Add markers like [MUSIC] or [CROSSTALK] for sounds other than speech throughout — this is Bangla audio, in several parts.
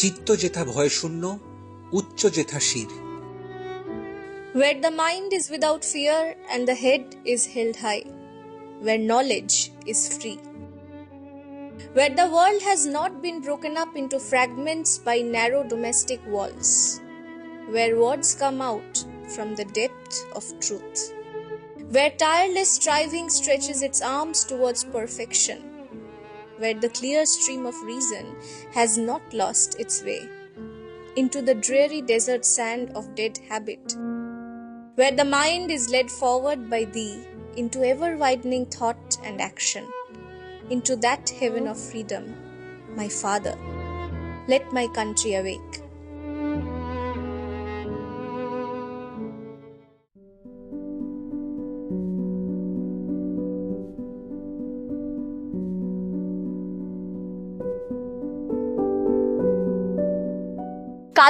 চিত্ত যেথা ভয় শূন্য উচ্চ যেথা শির Where the mind is without fear and the head is held high, where knowledge is free. Where the world has not been broken up into fragments by narrow domestic walls, where words come out from the depth of truth, where tireless striving stretches its arms towards perfection, where the clear stream of reason has not lost its way into the dreary desert sand of dead habit where the mind is led forward by thee into ever widening thought and action, into that heaven of freedom, my Father. Let my country awake.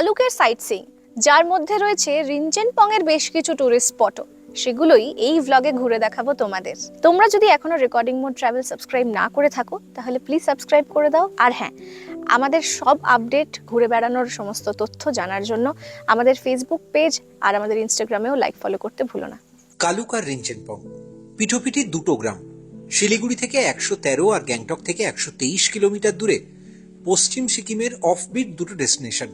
কালুকের সাইট সিং যার মধ্যে রয়েছে রিনচেন পং এর বেশ কিছু টুরিস্ট স্পটও সেগুলোই এই ভ্লগে ঘুরে দেখাবো তোমাদের। তোমরা যদি এখনও রেকর্ডিং মোড ট্রাভেল সাবস্ক্রাইব না করে থাকো, তাহলে প্লিজ সাবস্ক্রাইব করে দাও। আর হ্যাঁ আমাদের সব আপডেট ঘুরে বেড়ানোর সমস্ত তথ্য জানার জন্য আমাদের ফেসবুক পেজ আর আমাদের ইনস্টাগ্রামেও লাইক ফলো করতে ভুলো না। কালুক আর রিঞ্চেনপং পিঠোপিঠি দুটো গ্রাম। শিলিগুড়ি থেকে একশো তেরো আর গ্যাংটক থেকে একশো তেইশ কিলোমিটার দূরে পশ্চিম সিকিমের অফবিট দুটো ডেস্টিনেশন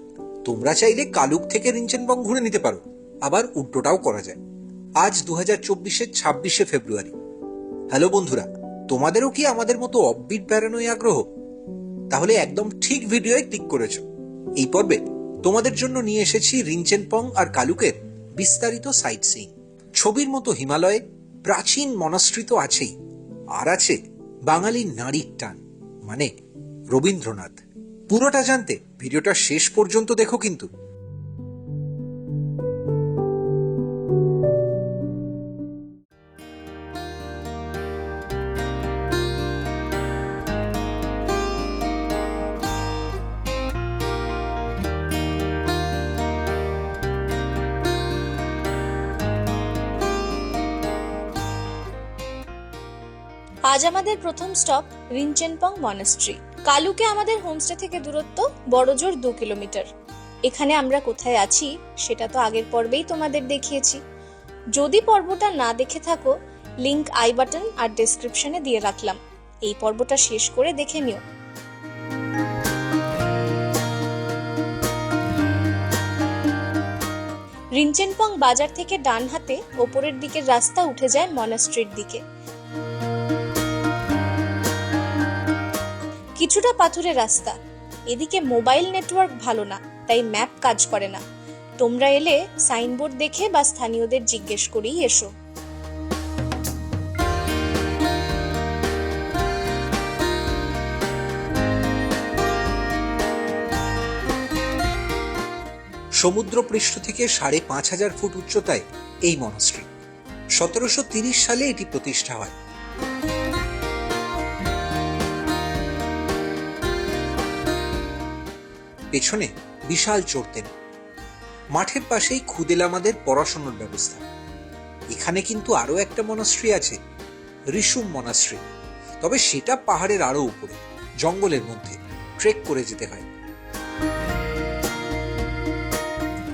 তোমরা চাইলে কালুক থেকে রিঞ্চেনপং ঘুরে নিতে পারো। আবার উল্টোটাও করা যায়। আজ দু হাজার চব্বিশের ছাব্বিশে ফেব্রুয়ারি। হ্যালো বন্ধুরা, তোমাদেরও কি আমাদের মতো অফবিট বেড়ানোয় আগ্রহ? তাহলে একদম ঠিক ভিডিওয় ক্লিক করেছ। এই পর্বে তোমাদের জন্য নিয়ে এসেছি রিঞ্চেনপং আর কালুকের বিস্তারিত সাইট সিং ছবির মতো হিমালয়ে প্রাচীন মনস্ট্রি তো আছেই, আর আছে বাঙালি নারীর টান মানে রবীন্দ্রনাথ। পুরোটা জানতে ভিডিওটা শেষ পর্যন্ত দেখো কিন্তু। আজ আমাদের প্রথম স্টপ রিনচেনপং মনাস্ট্রি। কালুকে আমাদের হোমস্টে থেকে দূরত্ব বড়জোর দু কিলোমিটার। এখানে আমরা কোথায় আছি সেটা তো আগের পর্বেই তোমাদের দেখিয়েছি। যদি পর্বটা না দেখে থাকো লিংক আই বাটন আর ডেসক্রিপশনে দিয়ে রাখলাম। এই পর্বটা শেষ করে দেখে নিও। রিনচেনপং বাজার থেকে ডান হাতে ওপরের দিকের রাস্তা উঠে যায় মনাস্ট্রির দিকে। কিছুটা পাথুরে রাস্তা। এদিকে মোবাইল নেটওয়ার্ক ভালো না, তাই ম্যাপ কাজ করে না। তোমরা এলে সাইনবোর্ড দেখে বা স্থানীয়দের জিজ্ঞেস করেই এসো। সমুদ্রপৃষ্ঠ থেকে সাড়ে পাঁচ হাজার ফুট উচ্চতায় এই মনস্ট্রি। সতেরোশো তিরিশ সালে এটি প্রতিষ্ঠা হয়। পেছনে বিশাল চড়তেন মাঠের পাশেই খুদেলামাদের পড়াশোনার ব্যবস্থা। এখানে কিন্তু আরও একটা মনস্ট্রি আছে, ঋষুম মনাস্ট্রি তবে সেটা পাহাড়ের আরও উপরে, জঙ্গলের মধ্যে ট্রেক করে যেতে হয়।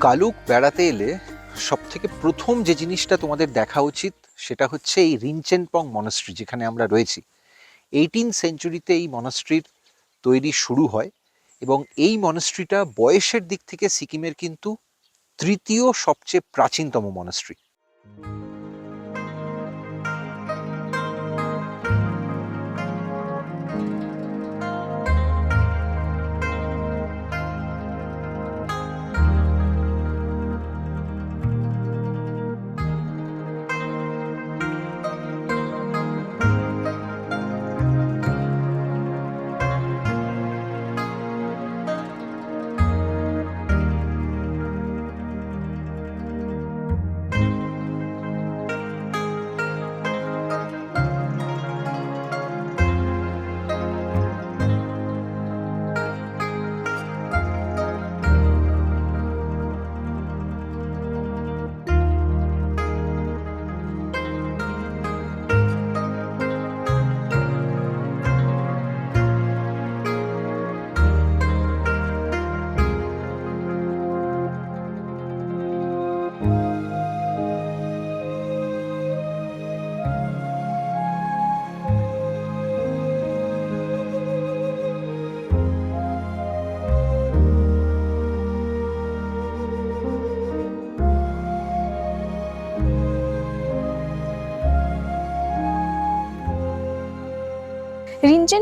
কালুক বেড়াতে এলে সব থেকে প্রথম যে জিনিসটা তোমাদের দেখা উচিত, সেটা হচ্ছে এই রিনচেনপং মনাস্ট্রি যেখানে আমরা রয়েছি। এইটিন সেঞ্চুরিতে এই মনাস্ট্রির তৈরি শুরু হয়। এবং এই মনাস্ট্রিটা বয়সের দিক থেকে সিকিমের কিন্তু তৃতীয় সবচেয়ে প্রাচীনতম মনাস্ট্রি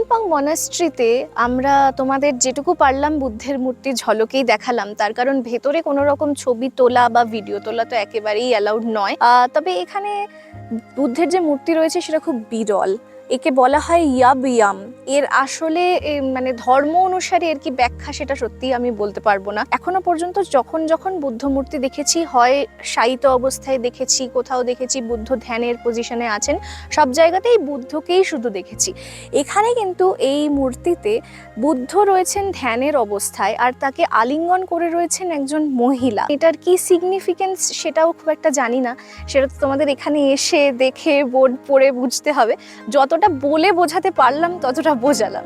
রিনচেনপং মনাস্ট্রিতে আমরা তোমাদের যেটুকু পারলাম বুদ্ধের মূর্তি ঝলকেই দেখালাম। তার কারণ ভেতরে কোনো রকম ছবি তোলা বা ভিডিও তোলা তো একেবারেই অ্যালাউড নয়। তবে এখানে বুদ্ধের যে মূর্তি রয়েছে সেটা খুব বিরল। একে বলা হয় ইয়াব ইয়াম এর আসলে মানে ধর্ম অনুসারে এর কি ব্যাখ্যা সেটা সত্যি আমি বলতে পারব না। এখনও পর্যন্ত যখন যখন বুদ্ধ মূর্তি দেখেছি, হয় শায়িত অবস্থায় দেখেছি, কোথাও দেখেছি, বুদ্ধ ধ্যানের পজিশনে আছেন, সব জায়গাতেই বুদ্ধকেই শুধু দেখেছি। এখানে কিন্তু এই মূর্তিতে বুদ্ধ রয়েছেন ধ্যানের অবস্থায় আর তাকে আলিঙ্গন করে রয়েছেন একজন মহিলা। এটার কি সিগনিফিকেন্স সেটাও খুব একটা জানি না। সেটা তো তোমাদের এখানে এসে দেখে বোর্ড পড়ে বুঝতে হবে। যতটা বলে বোঝাতে পারলাম ততটা বোঝালাম।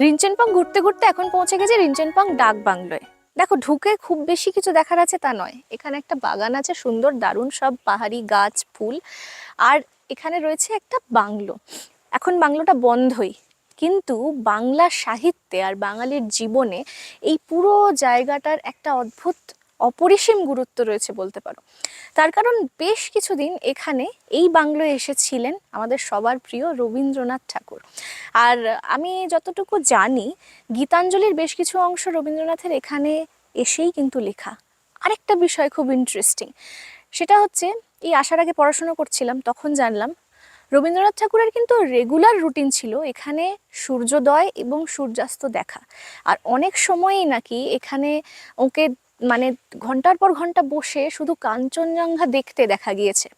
রিনচেনপং ঘুরতে ঘুরতে এখন পৌঁছে গেছে রিনচেনপং ডাক বাংলোয়। দেখো, ঢুকে খুব বেশি কিছু দেখার আছে তা নয়। এখানে একটা বাগান আছে, সুন্দর, দারুণ, সব পাহাড়ি গাছ, ফুল। আর এখানে রয়েছে একটা বাংলো। এখন বাংলোটা বন্ধই। কিন্তু বাংলা সাহিত্যে আর বাঙালির জীবনে এই পুরো জায়গাটার একটা অদ্ভুত অপরিসীম গুরুত্ব রয়েছে বলতে পারো। তার কারণ বেশ কিছুদিন এখানে এই বাংলোয় এসেছিলেন আমাদের সবার প্রিয় রবীন্দ্রনাথ ঠাকুর। আর আমি যতটুকু জানি, গীতাঞ্জলির বেশ কিছু অংশ রবীন্দ্রনাথের এখানে এসেই কিন্তু লেখা। আরেকটা বিষয় খুব ইন্টারেস্টিং সেটা হচ্ছে এই আসার আগে পড়াশুনো করছিলাম, তখন জানলাম রবীন্দ্রনাথ ঠাকুরের কিন্তু রেগুলার রুটিন ছিল এখানে সূর্যোদয় এবং সূর্যাস্ত দেখা। আর অনেক সময়ই নাকি এখানে ওকে মানে ঘণ্টার পর ঘণ্টা বসে শুধু কাঞ্চনজঙ্ঘা দেখতে দেখা গিয়েছে,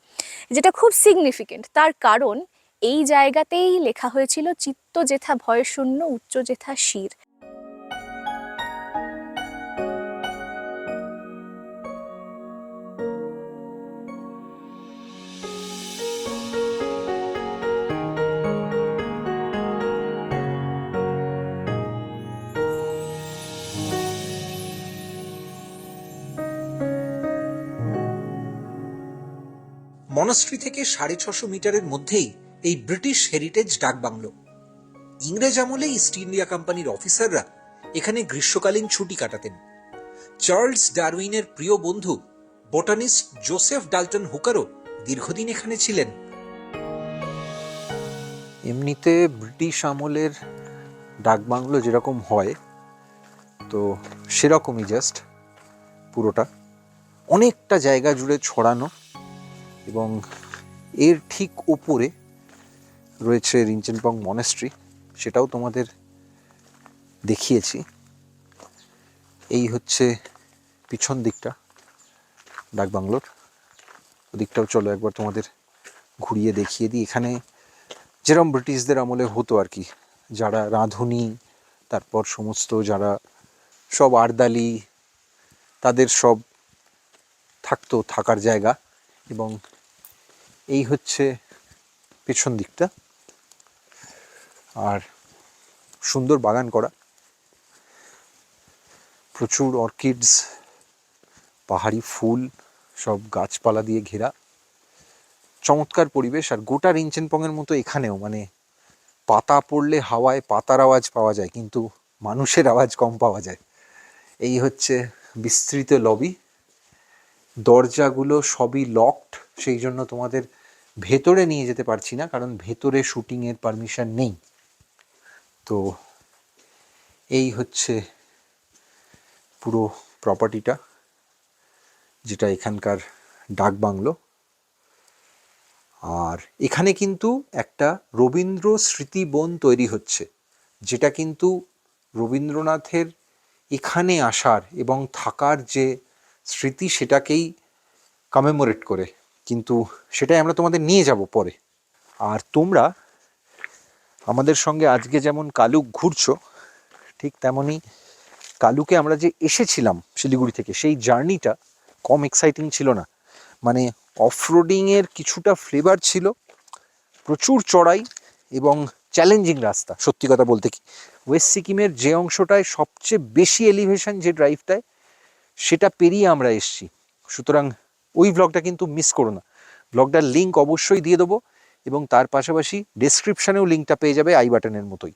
যেটা খুব সিগনিফিকেন্ট তার কারণ, এই জায়গাতেই লেখা হয়েছিল চিত্ত ভয় শূন্য উচ্চ যেথা শির। মনস্ট্রি থেকে সাড়ে ছশো মিটারের মধ্যেই এই ব্রিটিশ হেরিটেজ ডাকবাংলো ইংরেজ আমলে ইস্ট ইন্ডিয়া কোম্পানির অফিসাররা এখানে গ্রীষ্মকালীন ছুটি কাটাতেন। চার্লস ডারউইনের প্রিয় বন্ধু বোটানিস্ট জোসেফ ডাল্টন হুকারও দীর্ঘদিন এখানে ছিলেন। এমনিতে ব্রিটিশ আমলের ডাকবাংলো যেরকম হয়, তো সেরকমই জাস্ট পুরোটা। অনেকটা জায়গা জুড়ে ছড়ানো। এবং এর ঠিক ওপরে রয়েছে রিঞ্চেনপং মনেস্ট্রি, সেটাও তোমাদের দেখিয়েছি। এই হচ্ছে পিছন দিকটা ডাকবাংলোর ওদিকটাও চলো একবার তোমাদের ঘুরিয়ে দেখিয়ে দিই। এখানে যেরকম ব্রিটিশদের আমলে হতো আর কি, যারা রাঁধুনি, তারপর সমস্ত যারা সব আরদালি, তাদের সব থাকতো, থাকার জায়গা। এবং এই হচ্ছে পেছন দিকটা। আর সুন্দর বাগান করা। প্রচুর অর্কিডস, পাহাড়ি ফুল, সব গাছপালা দিয়ে ঘেরা। চমৎকার পরিবেশ। আর গোটা রিঞ্চেনপংয়ের মতো এখানেও মানে পাতা পড়লে হাওয়ায় পাতার আওয়াজ পাওয়া যায়, কিন্তু মানুষের আওয়াজ কম পাওয়া যায়। এই হচ্ছে বিস্তৃত লবি দরজাগুলো সবই লকড সেই জন্য তোমাদের ভেতরে নিয়ে যেতে পারছি না, কারণ ভেতরে শুটিংয়ের পারমিশন নেই। তো এই হচ্ছে পুরো প্রপার্টিটা যেটা এখানকার ডাক বাংলো। আর এখানে কিন্তু একটা রবীন্দ্র স্মৃতিবন তৈরি হচ্ছে, যেটা কিন্তু রবীন্দ্রনাথের এখানে আসার এবং থাকার যে স্মৃতি, সেটাকেই কমেমোরেট করে। কিন্তু সেটাই আমরা তোমাদের নিয়ে যাব পরে। আর তোমরা আমাদের সঙ্গে আজকে যেমন কালুক ঘুরছো, ঠিক তেমনই কালুকে আমরা যে এসেছিলাম শিলিগুড়ি থেকে, সেই জার্নিটা কম এক্সাইটিং ছিল না। মানে অফরোডিংয়ের কিছুটা ফ্লেভার ছিল, প্রচুর চড়াই এবং চ্যালেঞ্জিং রাস্তা, সত্যি কথা বলতে কি। ওয়েস্ট সিকিমের যে অংশটায় সবচেয়ে বেশি এলিভেশন যে ড্রাইভটায় সেটা পেরিয়ে আমরা এসছি। সুতরাং ওই ব্লগটা কিন্তু মিস করো না। ব্লগটার লিঙ্ক অবশ্যই দিয়ে দেবো এবং তার পাশাপাশি ডেসক্রিপশনেও লিঙ্কটা পেয়ে যাবে আই বাটনের মতোই।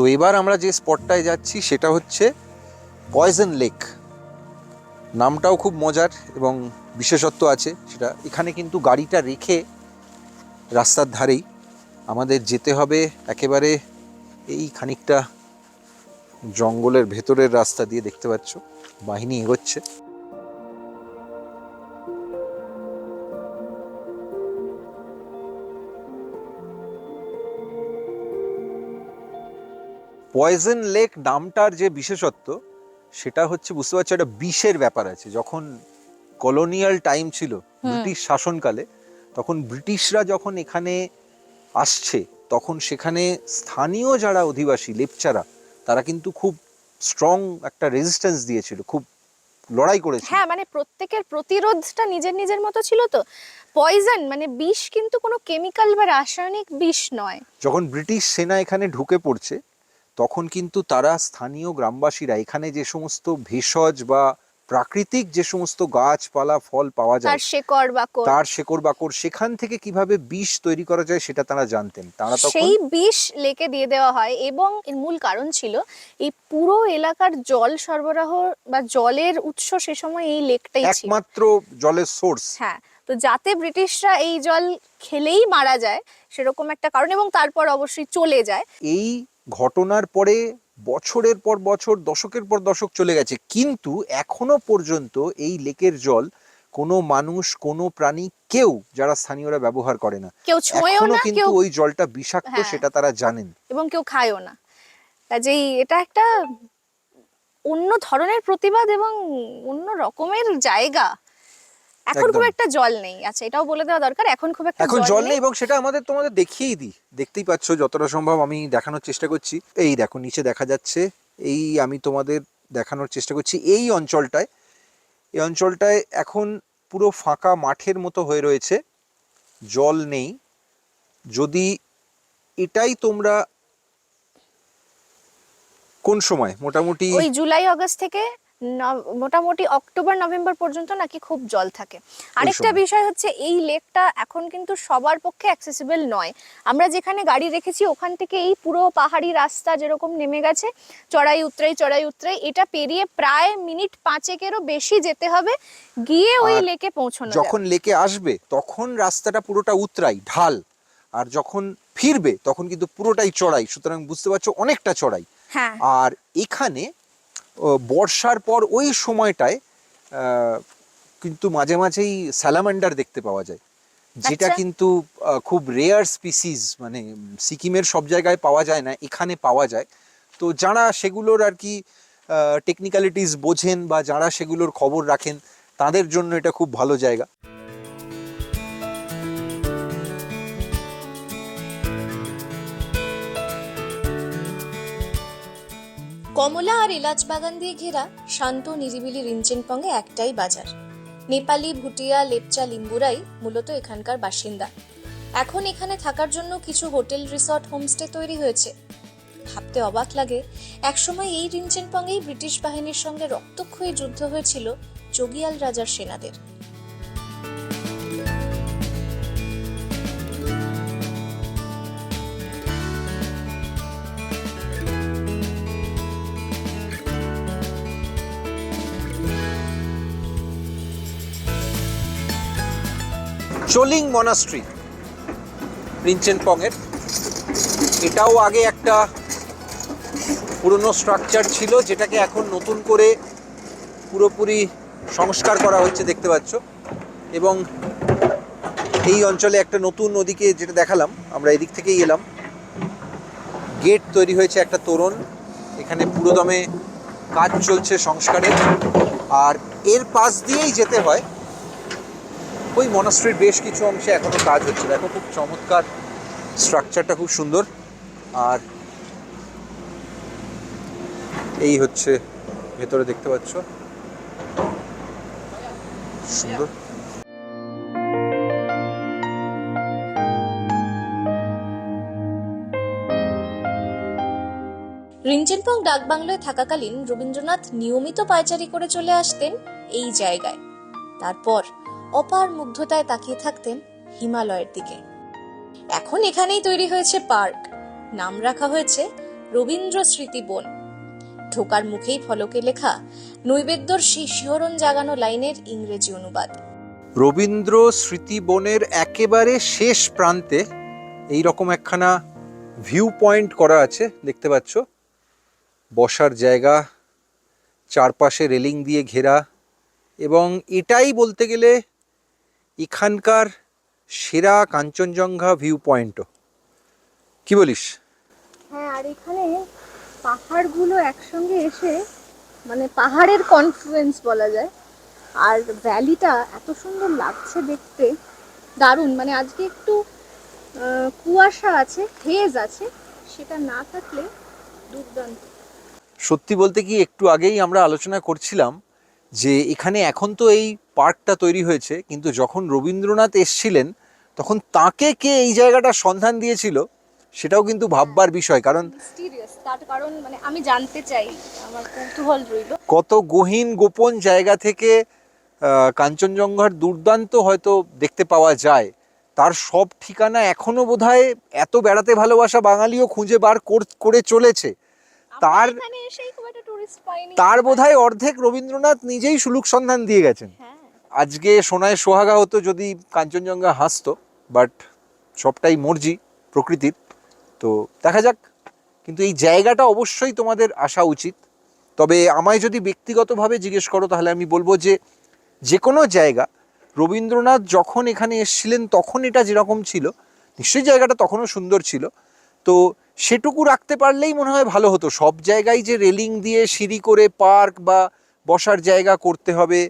তো এবার আমরা যে স্পটটায় যাচ্ছি সেটা হচ্ছে পয়জন লেক নামটাও খুব মজার এবং বিশেষত্ব আছে সেটা। এখানে কিন্তু গাড়িটা রেখে রাস্তার ধারেই আমাদের যেতে হবে একেবারে এই খানিকটা জঙ্গলের ভেতরের রাস্তা দিয়ে দেখতে পাচ্ছ। বাহিনী এগোচ্ছে। পয়জন লেক নামটার যে বিশেষত্ব সেটা হচ্ছে বুঝতে পারছ একটা বিষের ব্যাপার আছে। যখন কলোনিয়াল টাইম ছিল ব্রিটিশ শাসনকালে তখন ব্রিটিশরা যখন এখানে আসছে তখন সেখানে স্থানীয় যারা অধিবাসী লেপচারা তারা কিন্তু খুব স্ট্রং একটা রেজিস্ট্যান্স দিয়েছিল খুব লড়াই করেছিল। হ্যাঁ মানে প্রত্যেকের প্রতিরোধটা নিজের নিজের মতো ছিল তো? পয়জন মানে বিষ কিন্তু কোনো কেমিক্যাল বা রাসায়নিক বিষ নয়। যখন ব্রিটিশ সেনা এখানে ঢুকে পড়ছে তখন কিন্তু তারা স্থানীয় গ্রামবাসীরা এখানে যে সমস্ত ভেষজ বা প্রাকৃতিক যে সমস্ত গাছপালা ফল পাওয়া তার যায় শেকড় বাকড় তার শেকড় বাকড় সেখান থেকে কীভাবে বিষ তৈরি করা যায় সেটা তারা জানতেন। তারা তখন সেই বিষ লেকে দিয়ে দেওয়া হয় এবং এর মূল কারণ ছিল এই পুরো এলাকার জল সরবরাহ বা জলের উৎস সে সময় এই লেকটাই ছিল। একমাত্র জলের সোর্স। হ্যাঁ তো যাতে ব্রিটিশরা এই জল খেলেই মারা যায় সেরকম একটা কারণ এবং তারপর অবশ্যই চলে যায়। এই ঘটনার পরে বছরের পর বছর দশকের পর দশক চলে গেছে। কিন্তু এখনও পর্যন্ত এই লেকের জল কোনো মানুষ কোনো প্রাণী কেউ যারা স্থানীয়রা ব্যবহার করে না। কেউ ছোঁয়েও এখনও না কিন্তু ওই জলটা বিষাক্ত হ্যাঁ। সেটা তারা জানেন। এবং কেউ খায়ও না। কাজেই এটা একটা অন্য ধরনের প্রতিবাদ এবং অন্য রকমের জায়গা। এখন খুব একটা জল নেই। আচ্ছা এটাও বলে দেওয়া দরকার এখন খুব একটা এখন জল নেই। এবং সেটা আমাদের তোমাদের দেখিয়েই দিই। দেখতেই পাচ্ছ যতটা সম্ভব আমি দেখানোর চেষ্টা করছি। এই দেখো নিচে দেখা যাচ্ছে এই আমি তোমাদের দেখানোর চেষ্টা করছি এই অঞ্চলটায়। এই অঞ্চলটায় এখন পুরো ফাঁকা মাঠের মতো হয়ে রয়েছে জল নেই। যদি এটাই তোমরা কোন সময়? মোটামুটি ওই জুলাই আগস্ট থেকে মোটামুটি অক্টোবর নভেম্বর পর্যন্ত নাকি খুব জল থাকে। আরেকটা বিষয় হচ্ছে এই লেকটা এখন কিন্তু সবার পক্ষে অ্যাক্সেসিবল নয়। আমরা যেখানে গাড়ি রেখেছি ওখান থেকে এই পুরো পাহাড়ি রাস্তা যেরকম নেমে গেছে চড়াই উতরাই চড়াই উতরাই এটা পেরিয়ে প্রায় মিনিট পাঁচেকেরও বেশি যেতে হবে গিয়ে ওই লেকে পৌঁছানো যখন লেকে আসবে তখন রাস্তাটা পুরোটা উতরাই ঢাল। আর যখন ফিরবে তখন কিন্তু পুরোটাই চড়াই। সুতরাং বুঝতে পারছ অনেকটা চড়াই। হ্যাঁ। আর এখানে বর্ষার পর ওই সময়টায় কিন্তু মাঝে মাঝেই স্যালামান্ডার দেখতে পাওয়া যায়। যেটা আচ্ছা। কিন্তু খুব রেয়ার স্পিসিস মানে সিকিমের সব জায়গায় পাওয়া যায় না এখানে পাওয়া যায়। তো যারা সেগুলোর আর কি টেকনিক্যালিটিস বোঝেন বা যারা সেগুলোর খবর রাখেন তাদের জন্য এটা খুব ভালো জায়গা। কমলা আর এলাচ বাগান দিয়ে ঘেরা শান্ত, নিরিবিলি রিঞ্চেনপঙ্গে একটাই বাজার। নেপালি, ভুটিয়া, লেপচা, লিম্বুরাই মূলত এখানকার বাসিন্দা। এখন এখানে থাকার জন্য কিছু হোটেল, রিসর্ট, হোমস্টে তৈরি হয়েছে। ভাবতে অবাক লাগে, একসময় এই রিঞ্চেনপঙ্গেই ব্রিটিশ বাহিনীর সঙ্গে রক্তক্ষয়ী যুদ্ধ হয়েছিল যোগিয়াল রাজার সেনাদের। চোলিং মনাস্ট্রি রিঞ্চেনপং এর এটাও আগে একটা পুরনো স্ট্রাকচার ছিল, যেটাকে এখন নতুন করে পুরোপুরি সংস্কার করা হচ্ছে, দেখতে পাচ্ছ। এবং এই অঞ্চলে একটা নতুন নদীকে যেটা দেখালাম, আমরা এদিক থেকেই এলাম। গেট তৈরি হয়েছে একটা তোরণ, এখানে পুরোদমে কাজ চলছে সংস্কারের। আর এর পাশ দিয়েই যেতে হয় ওই মনাস্ট্রির বেশ কিছু অংশে এখনও কাজ হচ্ছে। দেখো খুব চমৎকার স্ট্রাকচারটা খুব সুন্দর। আর এই হচ্ছে ভেতরে দেখতে পাচ্ছ। সুন্দর। রিঞ্চেনপং ডাকবাংলোয় থাকাকালীন রবীন্দ্রনাথ নিয়মিত পায়চারি করে চলে আসতেন এই জায়গায়। তারপর অপার মুগ্ধতায় তাকিয়ে থাকতেন হিমালয়ের দিকে। এখন এখানেই তৈরি হয়েছে পার্ক। নাম রাখা হয়েছে রবীন্দ্র স্মৃতি বন। ঢোকার মুখেই ফলকে লেখা নৈবেদ্যর সেই শিহরণ জাগানো লাইনের ইংরেজি অনুবাদ। রবীন্দ্র স্মৃতি বনের একেবারে শেষ প্রান্তে এই রকম একখানা ভিউ পয়েন্ট করা আছে, দেখতে পাচ্ছ? বসার জায়গা, চারপাশে রেলিং দিয়ে ঘেরা এবং এটাই বলতে গেলে এখানকার সেরা কাঞ্চনজঙ্ঘা ভিউ পয়েন্টও কি বলিস? হ্যাঁ আর এখানে পাহাড়গুলো একসঙ্গে এসে মানে পাহাড়ের কনফ্লুয়েন্স বলা যায়। আর ভ্যালিটা এত সুন্দর লাগছে দেখতে দারুণ। মানে আজকে একটু কুয়াশা আছে হেজ আছে সেটা না থাকলে দুর্দান্ত। সত্যি বলতে কি একটু আগেই আমরা আলোচনা করছিলাম যে এখানে এখন তো এই পার্কটা তৈরি হয়েছে কিন্তু যখন রবীন্দ্রনাথ এসছিলেন তখন তাকে কে এই জায়গাটা সন্ধান দিয়েছিল সেটাও কিন্তু ভাববার বিষয় কারণ তার কারণ মানে আমি জানতে চাই আমার কৌতূহল রইল। কত গহীন গোপন জায়গা থেকে কাঞ্চনজঙ্ঘার দুর্দান্ত হয়তো দেখতে পাওয়া যায় তার সব ঠিকানা এখনও বোধহয় এত বেড়াতে ভালোবাসা বাঙালিও খুঁজে বার কর- করে চলেছে। তার তার বোধহয় অর্ধেক রবীন্দ্রনাথ নিজেই সুলুক সন্ধান দিয়ে গেছেন। হ্যাঁ। আজকে সোনায় সোহাগা হতো যদি কাঞ্চনজঙ্ঘা হাসতো বাট সবটাই মর্জি প্রকৃতির। তো দেখা যাক কিন্তু এই জায়গাটা অবশ্যই তোমাদের আসা উচিত। তবে আমায় যদি ব্যক্তিগতভাবে জিজ্ঞেস করো তাহলে আমি বলব যে যে কোনো জায়গা রবীন্দ্রনাথ যখন এখানে এসেছিলেন তখন এটা যেরকম ছিল নিশ্চয়ই জায়গাটা তখনও সুন্দর ছিল। তো সেটুকু রাখতে পারলেই মনে হয় ভালো হতো। সব জায়গায় যে রেলিং দিয়ে সিঁড়ি করে পার্ক বা বসার জায়গা করতে হবে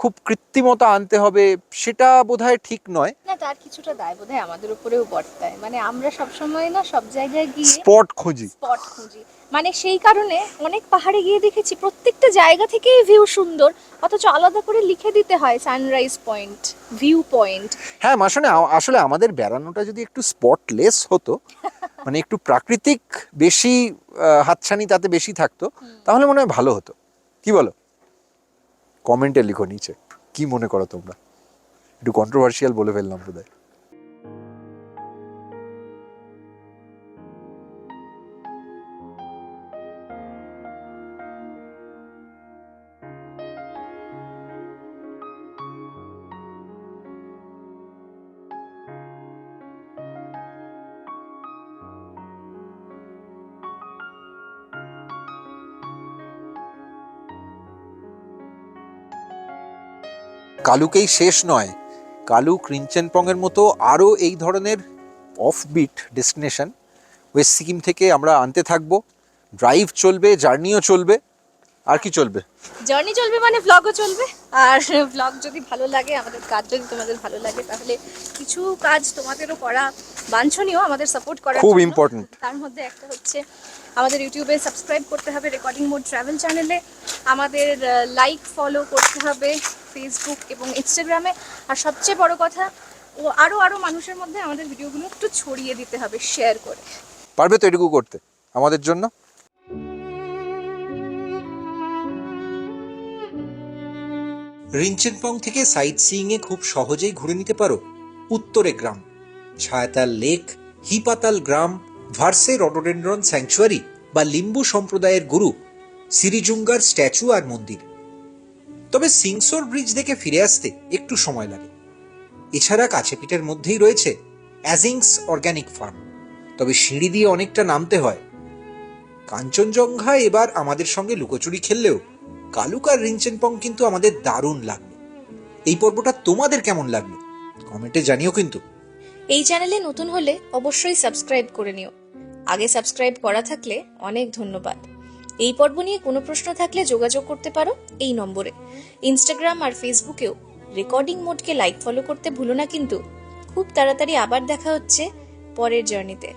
খুব কৃত্রিমতা আনতে হবে সেটা বোধহয় ঠিক নয়। না তার কিছুটা দায় বোধহয় আমাদের উপরেও বর্তায়। মানে আমরা সবসময় না সব জায়গায় গিয়ে স্পট খুঁজি। স্পট খুঁজি। মানে সেই কারণে অনেক পাহাড়ে গিয়ে দেখেছি প্রত্যেকটা জায়গা থেকেই ভিউ সুন্দর অথচ আলাদা করে লিখে দিতে হয় সানরাইজ পয়েন্ট ভিউ পয়েন্ট হ্যাঁ আসলে আসলে আমাদের বেড়ানোটা যদি একটু স্পটলেস হতো [LAUGHS] মানে একটু প্রাকৃতিক বেশি হাতছানি তাতে বেশি থাকতো তাহলে মনে হয় ভালো হতো। কি বলো? কমেন্টে লিখো নিচে। কি মনে করো তোমরা? একটু কন্ট্রোভার্সিয়াল বলে ফেললাম বোধহয়। কালুকেই শেষ নয়। কালুক রিনচেনপংয়ের মতো আরও এই ধরনের অফবিট ডেস্টিনেশন ওয়েস্ট সিকিম থেকে আমরা আনতে থাকব। ড্রাইভ চলবে জার্নিও চলবে। আর কি চলবে? জার্নি চলবে মানে ভ্লগও চলবে। আর ভ্লগ যদি ভালো লাগে আমাদের কাজ যদি তোমাদের ভালো লাগে তাহলে কিছু কাজ তোমাদেরও করা বাঞ্ছনীয় আমাদের সাপোর্ট করা খুব important। তার মধ্যে একটা হচ্ছে আমাদের ইউটিউবে সাবস্ক্রাইব করতে হবে রেকর্ডিং মোড ট্রাভেল চ্যানেলে আমাদের লাইক ফলো করতে হবে। ফেসবুক এবং ইনস্টাগ্রামে আর সবচেয়ে বড় কথা ও আরও আরও মানুষের মধ্যে আমাদের ভিডিওগুলো একটু ছড়িয়ে দিতে হবে শেয়ার করে। পারবে তো এটুকু করতে আমাদের জন্য? রিনচেনপং থেকে সাইট সিইংয়ে খুব সহজেই ঘুরে নিতে পারো উত্তরে গ্রাম ছায়াতাল লেক হিপাতাল গ্রাম ভার্সে রডোডেন্ড্রন স্যাংচুয়ারি বা লিম্বু সম্প্রদায়ের গুরু সিরিজুঙ্গার স্ট্যাচু আর মন্দির। তবে সিংসোর ব্রিজ দেখে ফিরে আসতে একটু সময় লাগে। এছাড়া কাছে পিঠের মধ্যেই রয়েছে অ্যাজিংস অর্গ্যানিক ফার্ম। তবে সিঁড়ি দিয়ে অনেকটা নামতে হয়। কাঞ্চনজঙ্ঘা এবার আমাদের সঙ্গে লুকোচুরি খেললেও কালুক আর রিঞ্চেনপং কিন্তু আমাদের দারুণ লাগল এই পর্বটা তোমাদের কেমন লাগল? কমেন্টে জানিও কিন্তু। এই চ্যানেলে নতুন হলে অবশ্যই সাবস্ক্রাইব করে নিও। আগে সাবস্ক্রাইব করা থাকলে অনেক ধন্যবাদ। এই পর্ব নিয়ে কোনো প্রশ্ন থাকলে যোগাযোগ করতে পারো এই নম্বরে। ইনস্টাগ্রাম আর ফেসবুকেও রেকর্ডিং মোডকে লাইক ফলো করতে ভুলো না কিন্তু। খুব তাড়াতাড়ি আবার দেখা হচ্ছে পরের জার্নিতে